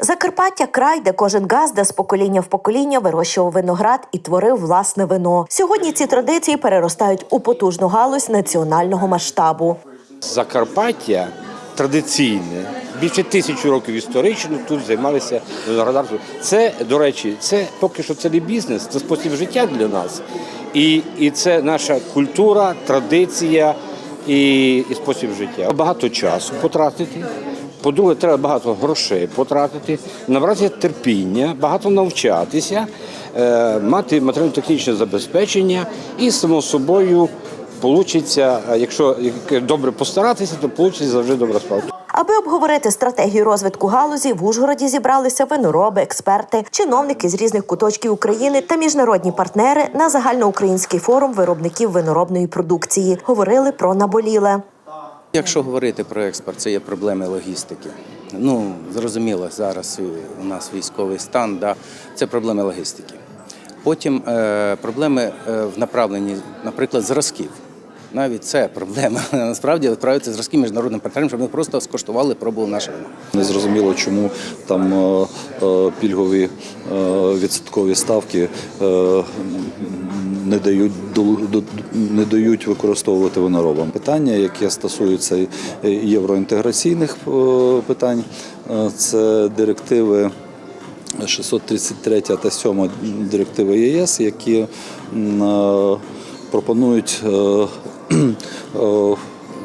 Закарпаття край, де кожен газда з покоління в покоління вирощував виноград і творив власне вино. Сьогодні ці традиції переростають у потужну галузь національного масштабу. Закарпаття традиційне, більше тисячі років історично тут займалися виноградарством. Це, до речі, це поки що це не бізнес, це спосіб життя для нас. І, і це наша культура, традиція і, і спосіб життя. Багато часу потратити. По-друге, треба багато грошей потратити, набрати терпіння, багато навчатися, е, мати матеріально-технічне забезпечення і, само собою, Получиться, якщо добре постаратися, то получиться завжди добра справа. Аби обговорити стратегію розвитку галузі, в Ужгороді зібралися винороби, експерти, чиновники з різних куточків України та міжнародні партнери на загальноукраїнський форум виробників виноробної продукції. Говорили про наболіле. Якщо говорити про експорт, це є проблеми логістики. Ну, зрозуміло, зараз у нас військовий стан, да, це проблеми логістики. Потім е, проблеми е, в направленні, наприклад, зразків. Навіть це проблема. Насправді відправити зразки міжнародним партнерам, щоб вони просто скуштували, пробували наше. Не зрозуміло, чому там е, е, пільгові е, відсоткові ставки е, не дають не дають використовувати виноробам. Питання, яке стосуються е, євроінтеграційних е, питань, е, це директиви. 633 та 7 директиви ЄС, які пропонують,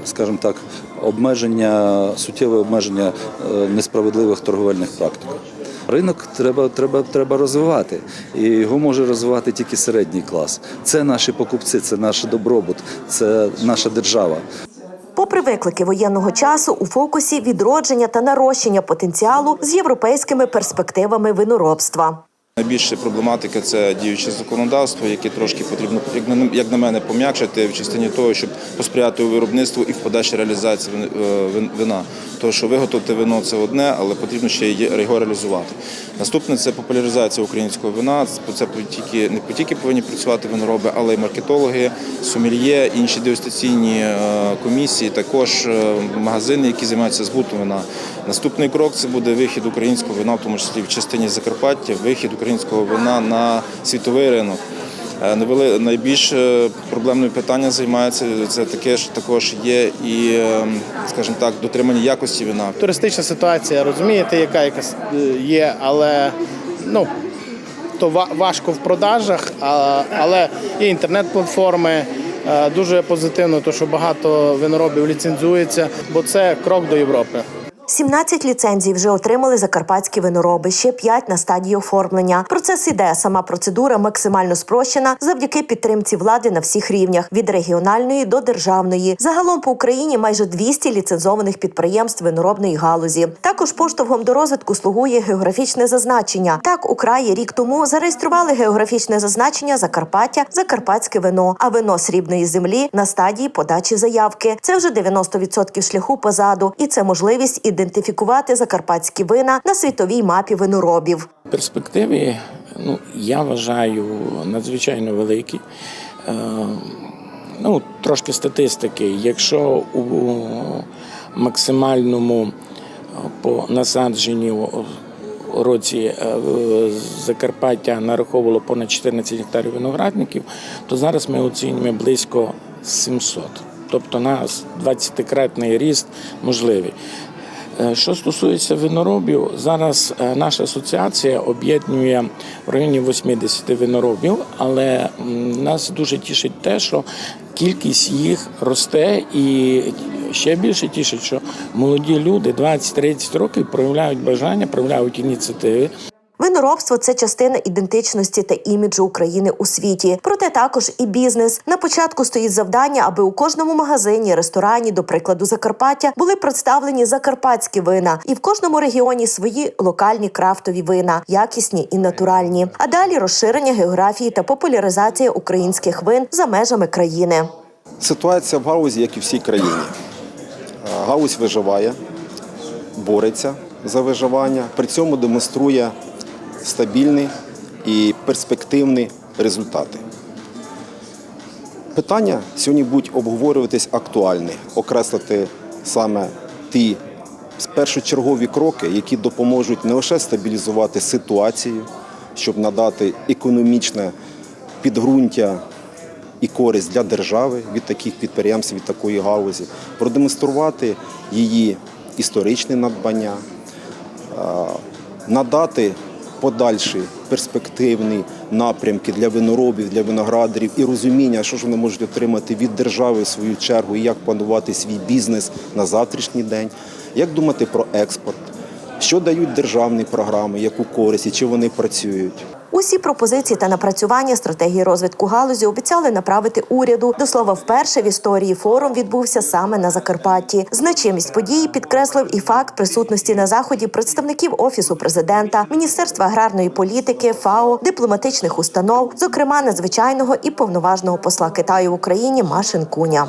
скажімо так, обмеження, суттєве обмеження несправедливих торговельних практик. Ринок треба, треба, треба розвивати, і його може розвивати тільки середній клас. Це наші покупці, це наш добробут, це наша держава. Попри виклики воєнного часу, у фокусі відродження та нарощення потенціалу з європейськими перспективами виноробства. Найбільша проблематика це діюче законодавство, яке трошки потрібно, як на, мене, пом'якшити в частині того, щоб посприяти у виробництву і в подальшій реалізації е, вин- вина. Тому що виготовити вино це одне, але потрібно ще його реалізувати. Наступне це популяризація українського вина. Це тільки не тільки повинні працювати винороби, але й маркетологи, сомельє, інші дегустаційні е, комісії, також е, магазини, які займаються збутом вина. Наступний крок це буде вихід українського вина, в тому числі в частині Закарпаття, вихід українського вина на світовий ринок. Е, Найбільш е, проблемним питанням займається це таке ж також є і, е, скажімо так, дотримання якості вина. туристична ситуація, розумієте, яка якась є, але ну то важко в продажах, але є інтернет-платформи. Дуже позитивно, то що багато виноробів ліцензується, бо це крок до Європи. 17 ліцензій вже отримали закарпатські винороби, ще 5 на стадії оформлення. Процес іде, сама процедура максимально спрощена завдяки підтримці влади на всіх рівнях від регіональної до державної. Загалом по Україні майже 200 ліцензованих підприємств виноробної галузі. Також поштовхом до розвитку слугує географічне зазначення. Так у краї рік тому зареєстрували географічне зазначення Закарпаття, закарпатське вино, а вино срібної землі на стадії подачі заявки. Це вже 90% шляху позаду, і це можливість ідентифікувати закарпатські вина на світовій мапі виноробів. перспективи, ну, я вважаю, надзвичайно великі. Е, ну, трошки статистики. Якщо у максимальному е, по насадженню році е, Закарпаття нараховувало понад 14 гектарів виноградників, то зараз ми оцінюємо близько 700. Тобто у нас 20-кратний ріст можливий. Е, Що стосується виноробів, зараз е, наша асоціація об'єднує в районі 80 виноробів, але нас дуже тішить те, що кількість їх росте і ще більше тішить, що молоді люди 20-30 років проявляють бажання, проявляють ініціативи. Виноробство це частина ідентичності та іміджу України у світі. Проте також і бізнес. На початку стоїть завдання, аби у кожному магазині, ресторані, до прикладу, Закарпаття, були представлені закарпатські вина, і в кожному регіоні свої локальні крафтові вина, якісні і натуральні. А далі розширення географії та популяризація українських вин за межами країни. Ситуація в галузі, як і всій країні. Галузь виживає, бореться за виживання, при цьому демонструє стабільні і перспективні результати. Питання сьогодні будуть обговорюватись актуальні, окреслити саме ті першочергові кроки, які допоможуть не лише стабілізувати ситуацію, щоб надати економічне підґрунтя і користь для держави від таких підприємств, від такої галузі, продемонструвати її історичне надбання, надати подальші перспективні напрямки для виноробів, для виноградарів і розуміння, що ж вони можуть отримати від держави в свою чергу, і як планувати свій бізнес на завтрашній день, як думати про експорт, що дають державні програми, яку користь і чи вони працюють. Усі пропозиції та напрацювання стратегії розвитку галузі обіцяли направити уряду. До слова, вперше в історії форум відбувся саме на Закарпатті. Значимість події підкреслив і факт присутності на заході представників офісу президента, міністерства аграрної політики, ФАО, дипломатичних установ, зокрема надзвичайного і повноважного посла Китаю в Україні Машин Куня.